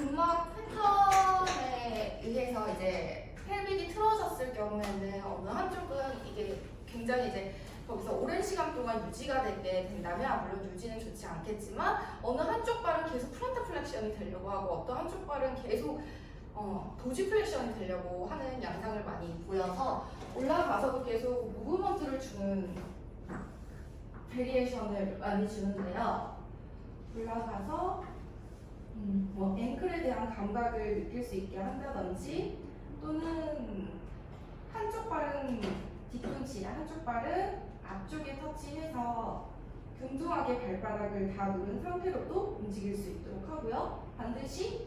근막 패턴에 의해서 이제 펠빅이 틀어졌을 경우에는 어느 한쪽은 이게 굉장히 이제 거기서 오랜 시간 동안 유지가 되게 된다면 물론 유지는 좋지 않겠지만 어느 한쪽 발은 계속 프론트 플렉션이 되려고 하고 어떤 한쪽 발은 계속 어, 도지 플렉션이 되려고 하는 양상을 많이 보여서 올라가서도 계속 무브먼트를 주는 베리에이션을 많이 주는데요. 올라가서 음, 뭐 앵클에 대한 감각을 느낄 수 있게 한다든지 또는 한쪽 발은 뒤꿈치, 한쪽 발은 앞쪽에 터치해서 균등하게 발바닥을 다 누른 상태로도 움직일 수 있도록 하고요. 반드시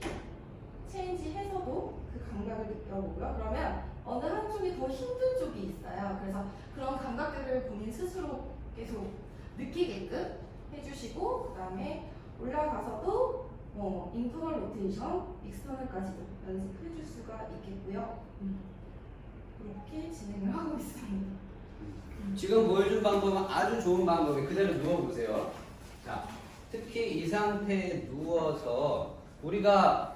체인지해서도 그 감각을 느껴보고요. 그러면 어느 한쪽이 더 힘든 쪽이 있어요. 그래서 그런 감각들을 본인 스스로 계속 느끼게끔 해주시고 그 다음에 올라가서도 뭐 인터널 로테이션, 익스터널까지도 연습해 줄 수가 있겠고요. 음. 이렇게 진행을 하고 있습니다. 지금 보여준 방법은 아주 좋은 방법이에요. 그대로 누워보세요. 자, 특히 이 상태에 누워서 우리가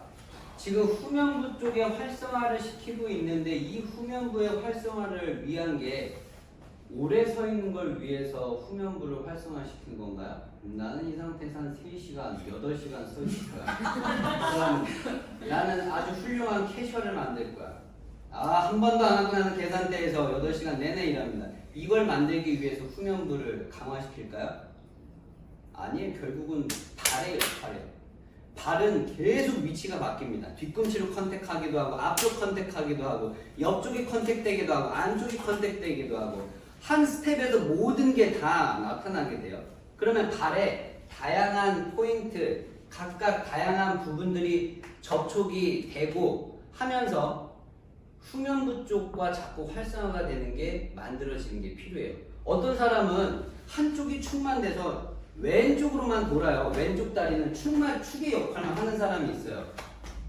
지금 후면부 쪽에 활성화를 시키고 있는데 이 후면부의 활성화를 위한 게 오래 서 있는 걸 위해서 후면부를 활성화시킨 건가요? 나는 이 상태에서 한 3시간, 8시간 서 있을 거야. 나는 아주 훌륭한 캐셔를 만들 거야. 아, 한 번도 안 하고 나는 계산대에서 8시간 내내 일합니다. 이걸 만들기 위해서 후면부를 강화시킬까요? 아니에요. 결국은 발의 역할이에요. 발은 계속 위치가 바뀝니다. 뒤꿈치로 컨택하기도 하고 앞쪽 컨택하기도 하고 옆쪽이 컨택되기도 하고 안쪽이 컨택되기도 하고 한 스텝에서 모든 게 다 나타나게 돼요. 그러면 발에 다양한 포인트, 각각 다양한 부분들이 접촉이 되고 하면서 후면부 쪽과 자꾸 활성화가 되는 게 만들어지는 게 필요해요. 어떤 사람은 한쪽이 축만 돼서 왼쪽으로만 돌아요. 왼쪽 다리는 축만 축의 역할을 하는 사람이 있어요.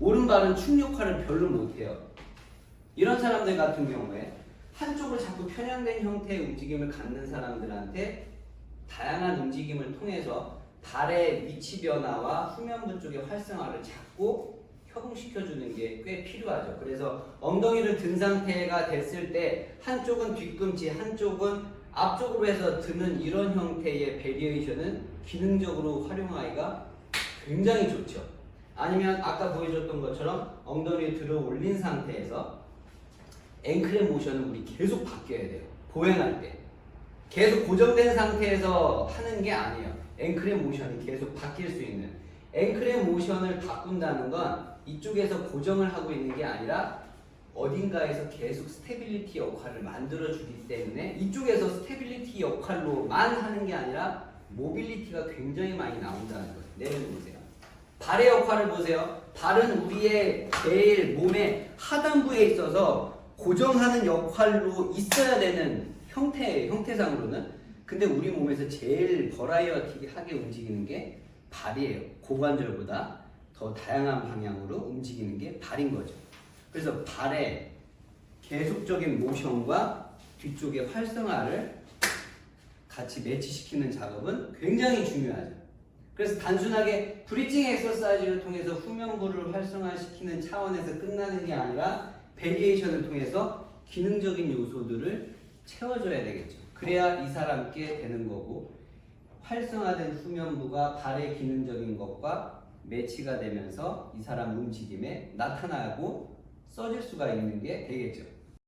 오른발은 축 역할을 별로 못해요. 이런 사람들 같은 경우에 한쪽을 자꾸 편향된 형태의 움직임을 갖는 사람들한테 다양한 움직임을 통해서 발의 위치 변화와 후면부 쪽의 활성화를 자꾸 협응시켜주는 게 꽤 필요하죠. 그래서 엉덩이를 든 상태가 됐을 때 한쪽은 뒤꿈치, 한쪽은 앞쪽으로 해서 드는 이런 형태의 베리에이션은 기능적으로 활용하기가 굉장히 좋죠. 아니면 아까 보여줬던 것처럼 엉덩이를 들어 올린 상태에서 앵클의 모션은 우리 계속 바뀌어야 돼요. 보행할 때. 계속 고정된 상태에서 하는 게 아니에요. 앵클의 모션이 계속 바뀔 수 있는. 앵클의 모션을 바꾼다는 건 이쪽에서 고정을 하고 있는 게 아니라 어딘가에서 계속 스테빌리티 역할을 만들어 주기 때문에 이쪽에서 스테빌리티 역할로만 하는 게 아니라 모빌리티가 굉장히 많이 나온다는 거예요. 내려놓으세요. 발의 역할을 보세요. 발은 우리의 제일 몸의 하단부에 있어서 고정하는 역할로 있어야 되는 형태, 형태상으로는 근데 우리 몸에서 제일 버라이어티하게 움직이는 게 발이에요. 고관절보다 더 다양한 방향으로 움직이는 게 발인 거죠. 그래서 발의 계속적인 모션과 뒤쪽의 활성화를 같이 매치시키는 작업은 굉장히 중요하죠. 그래서 단순하게 브리징 엑서사이즈를 통해서 후면부를 활성화시키는 차원에서 끝나는 게 아니라 베리에이션을 통해서 기능적인 요소들을 채워줘야 되겠죠. 그래야 이 사람께 되는 거고 활성화된 후면부가 발의 기능적인 것과 매치가 되면서 이 사람 움직임에 나타나고 써질 수가 있는 게 되겠죠.